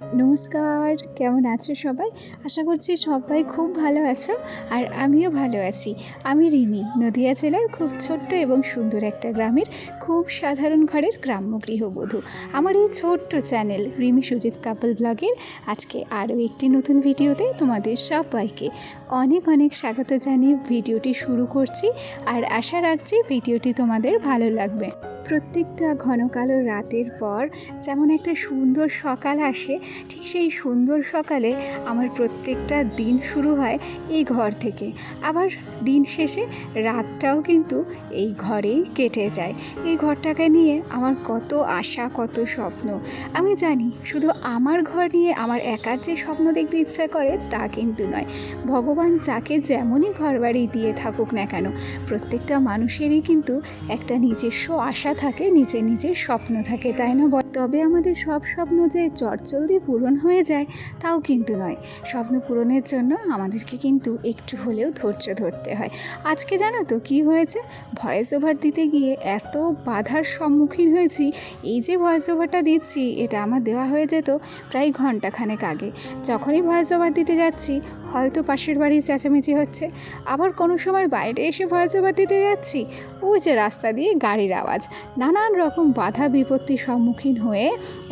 নমস্কার, কেমন আছো সবাই? আশা করছি সবাই খুব ভালো আছো আর আমিও ভালো আছি। আমি রিমি, নদিয়া জেলার খুব ছোট্ট এবং সুন্দর একটা গ্রামের খুব সাধারণ ঘরের গ্রাম্য গৃহবধূ। আমার এই ছোট্ট চ্যানেল রিমি সুজিত কাপল ব্লগের আজকে আরও একটি নতুন ভিডিওতে তোমাদের সবাইকে অনেক অনেক স্বাগত জানিয়ে ভিডিওটি শুরু করছি আর আশা রাখছি ভিডিওটি তোমাদের ভালো লাগবে। প্রত্যেকটা ঘন কালো রাতের পর যেমন একটা সুন্দর সকাল আসে, ঠিক সেই সুন্দর সকালে আমার প্রত্যেকটা দিন শুরু হয় এই ঘর থেকে। আবার দিন শেষে রাতটাও কিন্তু এই ঘরেই কেটে যায়। এই ঘরটাকে নিয়ে আমার কত আশা, কত স্বপ্ন। আমি জানি শুধু আমার ঘর নিয়ে আমার একার যে স্বপ্ন দেখতে ইচ্ছা করে তা কিন্তু নয়। ভগবান যাকে যেমনই ঘর বাড়ি দিয়ে থাকুক না কেন, প্রত্যেকটা মানুষেরই কিন্তু একটা নিজস্ব আশা থাকে নিজের নিজের স্বপ্ন থাকে তাই না? তবে আমাদের সব স্বপ্ন যে চটচলদি পূরণ হয়ে যায়, তাও কিন্তু নয়। স্বপ্ন পূরণের জন্য আমাদেরকে কিন্তু একটু হলেও ধৈর্য ধরতে হয়। আজকে জানো তো কি হয়েছে? ভয়েস ওভার দিতে গিয়ে এত বাধার সম্মুখীন হয়েছি, এই যে ভয়েস ওভারটা দিচ্ছি, এটা আমার দেওয়া হয়ে যেত প্রায় ঘন্টাখানেক আগে। যখনই ভয়েস ওভার দিতে যাচ্ছি, হয়তো পাশের বাড়ির চেঁচামেচি হচ্ছে। আবার কোনো সময় বাইরে এসে ভয়েস ওভার দিতে যাচ্ছি, ওই যে রাস্তা দিয়ে গাড়ির আওয়াজ। নানান রকম বাধা বিপত্তির সম্মুখীন হয়ে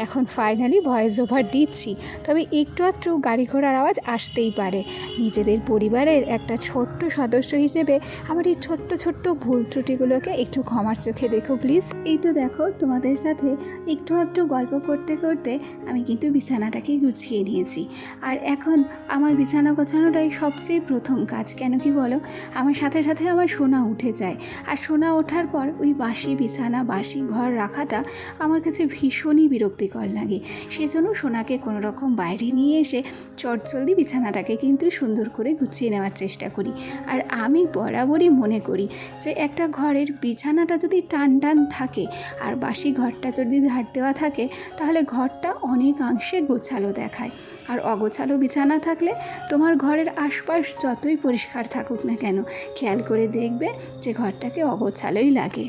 এখন ফাইনালি ভয়েস ওভার দিচ্ছি। তবে একটু আধটু গাড়ি ঘোড়ার আওয়াজ আসতেই পারে। নিজেদের পরিবারের একটা ছোট্ট সদস্য হিসেবে আমার এই ছোট্ট ছোট্ট ভুল ত্রুটিগুলোকে একটু ক্ষমার চোখে দেখো প্লিজ এই তো দেখো, তোমাদের সাথে একটু আধটু গল্প করতে করতে আমি কিন্তু বিছানাটাকে গুছিয়ে নিয়েছি। আর এখন আমার বিছানা গোছানোটাই সবচেয়ে প্রথম কাজ, কেন কি বলো? আমার সাথে সাথে আমার সোনা উঠে যায়। আর সোনা ওঠার পর ওই বাসি বিছানা, বাসি ঘর রাখাটা আমার কাছে ভীষণই বিরক্তিকর লাগে। সেজন্য সোনাকে কোনো রকম বাইরে নিয়ে এসে চটজলদি বিছানাটাকে কিন্তু সুন্দর করে গুছিয়ে নেওয়ার চেষ্টা করি। আর আমি বরাবরই মনে করি যে একটা ঘরের বিছানাটা যদি টান টান থাকে আর বাসি ঘরটা যদি ঝাড় দেওয়া থাকে, তাহলে ঘরটা অনেকাংশে গোছালো দেখায়। আর অগোছালো বিছানা থাকলে তোমার ঘরের আশপাশ যতই পরিষ্কার থাকুক না কেন, খেয়াল করে দেখবে যে ঘরটাকে অগোছালোই লাগে।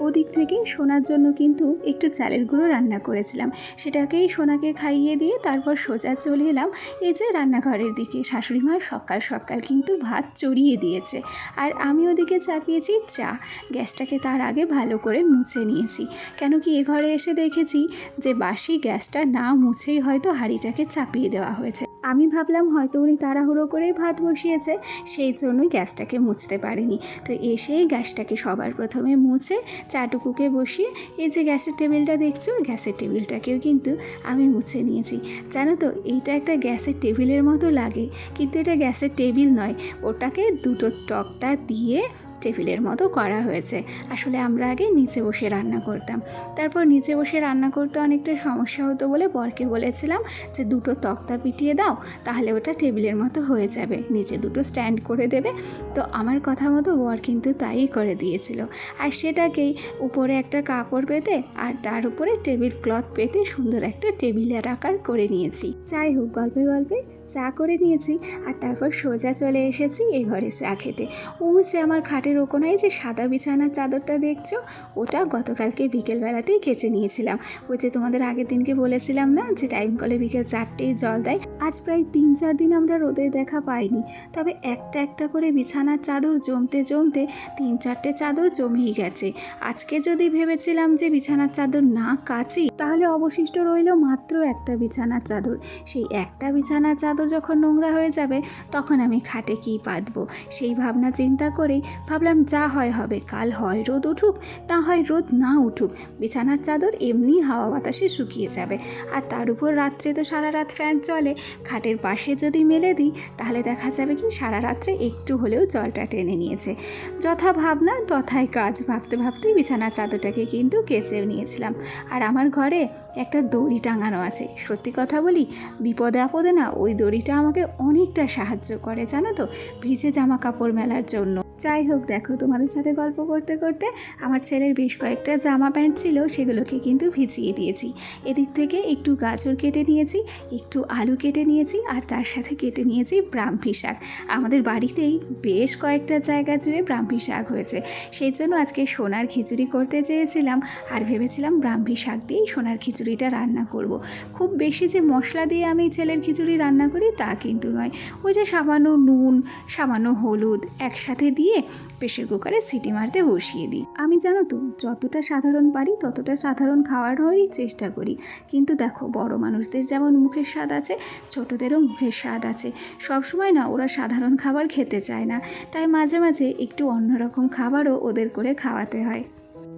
ওদিক থেকে সোনার জন্য কিন্তু একটু চালের গুঁড়ো রান্না করেছিলাম। সেটাকেই সোনাকে খাইয়ে দিয়ে তারপর সোজা চলে এলাম। এই যে রান্নাঘরের দিকে শাশুড়ি মা সকাল সকাল কিন্তু ভাত চড়িয়ে দিয়েছে। আর আমি ওদিকে চাপিয়েছি চা। গ্যাসটাকে তার আগে ভালো করে মুছে নিয়েছি। কেন কি এ ঘরে এসে দেখেছি যে বাসি গ্যাসটা না মুছেই হয়তো হাঁড়িটাকে চাপিয়ে দেওয়া হয়েছে। আমি ভাবলাম হয়তো উনি তাড়াহুড়ো করেই ভাত বসিয়েছে, সেই জন্যই গ্যাসটাকে মুছতে পারেনি। তো এসেই গ্যাসটাকে সবার প্রথমে মুছে চাটুকুকে বসিয়ে, এই যে গ্যাসের টেবিলটা দেখছ? গ্যাসের টেবিলটাকেও কিন্তু আমি মুছে নিয়েছি। জানো তো, এইটা একটা গ্যাসের টেবিলের মতো লাগে, কিন্তু এটা গ্যাসের টেবিল নয়, ওটাকে দুটো তক্তা দিয়ে টেবিলের মতো করা হয়েছে। আসলে আমরা আগে নিচে বসে রান্না করতাম। তারপর নিচে বসে রান্না করতে অনেকটা সমস্যা হতো বলে বরকে বলেছিলাম যে, দুটো তক্তা পিটিয়ে দাও, তাহলে ওটা টেবিলের মতো হয়ে যাবে। নিচে দুটো স্ট্যান্ড করে দেবে। তো আমার কথা মতো বর কিন্তু তাই করে দিয়েছিল। আর সেটাকেই উপরে একটা কাপড় পেতে আর তার উপরে টেবিল ক্লথ পেতে সুন্দর একটা টেবিলের আকার করে নিয়েছি। যাই হোক, গল্পে গল্পে চা করে নিয়েছি আর তারপর সোজা চলে এসেছি এই ঘরে চা খেতে। ও যে আমার খাটের ওকোনায় যে সাদা বিছানার চাদরটা দেখছ, ওটা গতকালকে বিকেলবেলাতেই কেচে নিয়েছিলাম। ওই যে তোমাদের আগের দিনকে বলেছিলাম না যে টাইম কলে বিকেল চারটেই জল দেয়, আজ প্রায় তিন চার দিন আমরা রোদের দেখা পাইনি। তবে একটা একটা করে বিছানার চাদর জমতে জমতে তিন চারটে চাদর জমেই গেছে। আজকে যদি ভেবেছিলাম যে বিছানার চাদর না কাচি, তাহলে অবশিষ্ট রইল মাত্র একটা বিছানার চাদর। সেই একটা বিছানার চাদর যখন নোংরা হয়ে যাবে, তখন আমি খাটে কী পাতবো সেই ভাবনা চিন্তা করেই ভাবলাম, যা হয় হবে, কাল হয় রোদ উঠুক, না হয় রোদ না উঠুক। বিছানার চাদর এমনি হাওয়া বাতাসে শুকিয়ে যাবে। আর তার উপর রাত্রে তো সারা রাত ফ্যান চলে। খাটের পাশে যদি মেলে দিই, তাহলে দেখা যাবে কি, সারা রাত্রে একটু হলেও জলটা টেনে নিয়েছে। যথা ভাবনা, তথায় কাজ ভাবতে ভাবতেই বিছানার চাদরটাকে কিন্তু কেচেও নিয়েছিলাম। আর আমার ঘরে একটা দড়ি টাঙানো আছে। সত্যি কথা বলি, বিপদে আপদে না, ওই দড়িটা আমাকে অনেকটা সাহায্য করে জানো তো? ভিজে জামা কাপড় মেলার জন্য। যাই হোক, দেখো তোমাদের সাথে গল্প করতে করতে আমার ছেলের বেশ কয়েকটা জামা প্যান্ট ছিল, সেগুলোকে কিন্তু ভিজিয়ে দিয়েছি। এদিক থেকে একটু গাজর কেটে নিয়েছি, একটু আলু কেটে নিয়েছি, আর তার সাথে কেটে নিয়েছি ব্রাহ্মী শাক। আমাদের বাড়িতেই বেশ কয়েকটা জায়গা জুড়ে ব্রাহ্মী শাক হয়েছে। সেই জন্য আজকে সোনার খিচুড়ি করতে চেয়েছিলাম, আর ভেবেছিলাম ব্রাহ্মী শাক দিয়েই সোনার খিচুড়িটা রান্না করব। খুব বেশি যে মশলা দিয়ে আমি ছেলের খিচুড়ি রান্না করি তা কিন্তু নয়। ওই যে সামান্য নুন, সামান্য হলুদ একসাথে দিয়ে প্রেশার কুকারে সিটি মারতে বসিয়ে দিই। আমি জানো তো, যতটা সাধারণ পারি ততটা সাধারণ খাওয়ানোরই চেষ্টা করি। কিন্তু দেখো, বড় মানুষদের যেমন মুখের স্বাদ আছে, ছোটদেরও মুখের স্বাদ আছে। সবসময় না, ওরা সাধারণ খাবার খেতে চায় না। তাই মাঝে মাঝে একটু অন্যরকম খাবারও ওদের করে খাওয়াতে হয়।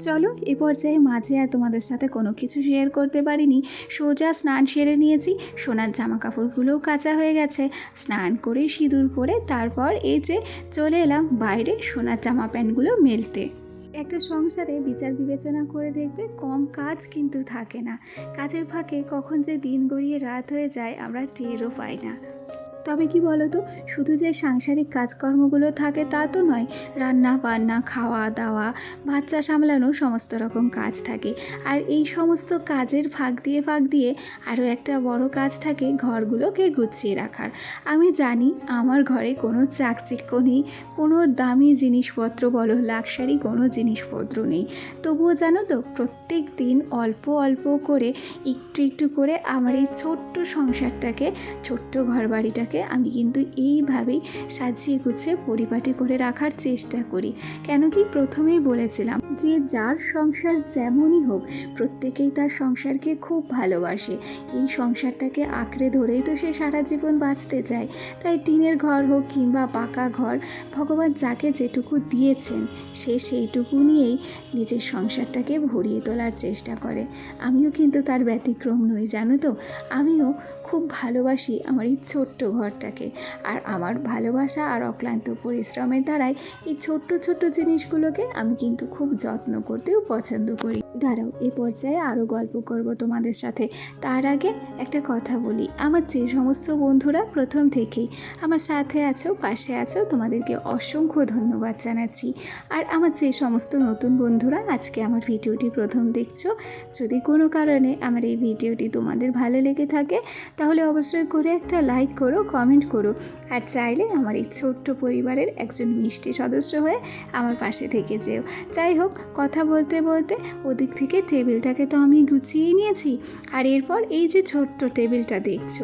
চলো, এ পর্যায়ে মাঝে আর তোমাদের সাথে কোনো কিছু শেয়ার করতে পারিনি। সোজা স্নান সেরে নিয়েছি, সোনার জামা কাপড়গুলোও কাঁচা হয়ে গেছে। স্নান করে সিঁদুর পরে তারপর এই যে চলে এলাম বাইরে সোনার জামা প্যান্টগুলো মেলতে। একটা সংসারে বিচার বিবেচনা করে দেখবে কম কাজ কিন্তু থাকে না। কাজের ফাঁকে কখন যে দিন গড়িয়ে রাত হয়ে যায় আমরা টেরও পাই না। তবে কি বলো তো শুধু যে সাংসারিক কাজকর্মগুলো থাকে তা তো নয়, রান্না, বান্না, খাওয়া, দাওয়া, বাচ্চা সামলানো সমস্ত রকম কাজ থাকে। আর এই সমস্ত কাজের ফাঁক দিয়ে ফাঁক দিয়ে আরও একটা বড় কাজ থাকে ঘরগুলোকে গুছিয়ে রাখার। আমি জানি আমার ঘরে কোনো চাকচিক্য নেই, কোনো দামি জিনিসপত্র বলো, লাক্সারি কোনো জিনিসপত্র নেই। তবুও জানো তো, প্রত্যেক দিন অল্প অল্প করে একটু একটু করে আমার এই ছোট্ট সংসারটাকে, ছোট্ট ঘর বাড়িটাকে আমি কিন্তু এইভাবেই সাজিয়ে গুছিয়ে পরিপাটি করে রাখার চেষ্টা করি। কেন কি প্রথমেই বলেছিলাম যে যার সংসার যেমনই হোক, প্রত্যেকেই তার সংসারকে খুব ভালোবাসে। এই সংসারটাকে আঁকড়ে ধরেই তো সে সারা জীবন বাঁচতে চায়। তাই টিনের ঘর হোক কিংবা পাকা ঘর, ভগবান যাকে যেটুকু দিয়েছেন, সে সেইটুকু নিয়েই নিজের সংসারটাকে ভরিয়ে তোলার চেষ্টা করে। আমিও কিন্তু তার ব্যতিক্রম নই, জানো তো? আমিও খুব ভালোবাসি আমার এই ছোট্ট ঘরটাকে। আর আমার ভালোবাসা আর অক্লান্ত পরিশ্রমের দ্বারাই এই ছোট্ট ছোট্ট জিনিসগুলোকে আমি কিন্তু খুব যত্ন করতেও পছন্দ করি। দাঁড়াও, এ পর্যায়ে আরও গল্প করব তোমাদের সাথে। তার আগে একটা কথা বলি। আমার যে সমস্ত বন্ধুরা প্রথম থেকেই আমার সাথে আছো, পাশে আছো, তোমাদেরকে অসংখ্য ধন্যবাদ জানাচ্ছি। আর আমার যে সমস্ত নতুন বন্ধুরা আজকে আমার ভিডিওটি প্রথম দেখছ, যদি কোনো কারণে আমার এই ভিডিওটি তোমাদের ভালো লেগে থাকে, তাহলে অবশ্যই করে একটা লাইক করো কমেন্ট করো। আর চাইলে আমার এই ছোট্ট পরিবারের একজন মিষ্টি সদস্য হয়ে আমার পাশে থেকে যেও। যাই হোক, কথা বলতে বলতে ওদিক থেকে টেবিলটাকে তো আমি গুছিয়ে নিয়েছি। আর এরপর এই যে ছোট্ট টেবিলটা দেখছ,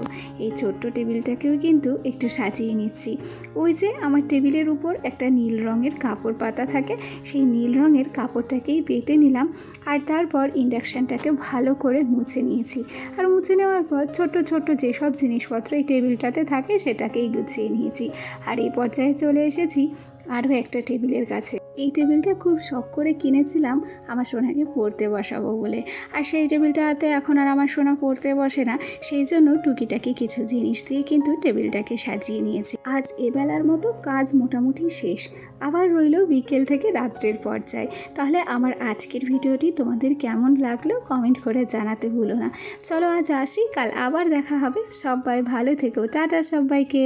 এই ছোট্ট টেবিলটাকেও কিন্তু একটু সাজিয়ে নিচ্ছি। ওই যে আমার টেবিলের উপর একটা নীল রঙের কাপড় পাতা থাকে, সেই নীল রঙের কাপড়টাকেই পেতে নিলাম আর তারপর ইন্ডাকশানটাকে ভালো করে মুছে নিয়েছি। আর মুছে নেওয়ার পর ছোট ছোট যেসব জিনিসপত্র এই টেবিলটাতে থাকে সেটাকেই গুছিয়ে নিয়েছি। আর এই পর্যায়ে চলে এসেছি আরও একটা টেবিলের কাছে। এই টেবিলটা খুব শখ করে কিনেছিলাম, আমার সোনাকে পড়তে বসাবো বলে। আর সেই টেবিলটাতে এখন আর আমার সোনা পড়তে বসে না, সেই জন্য টুকিটাকি কিছু জিনিস দিয়ে কিন্তু টেবিলটাকে সাজিয়ে নিয়েছি। আজ এবেলার মতো কাজ মোটামুটি শেষ, আবার রইল বিকেল থেকে রাত্রের পর্যায়ে। তাহলে আমার আজকের ভিডিওটি তোমাদের কেমন লাগল কমেন্ট করে জানাতে ভুলো না। চলো আজ আসি, কাল আবার দেখা হবে, সবাই ভালো থেকো, টাটা সবাইকে।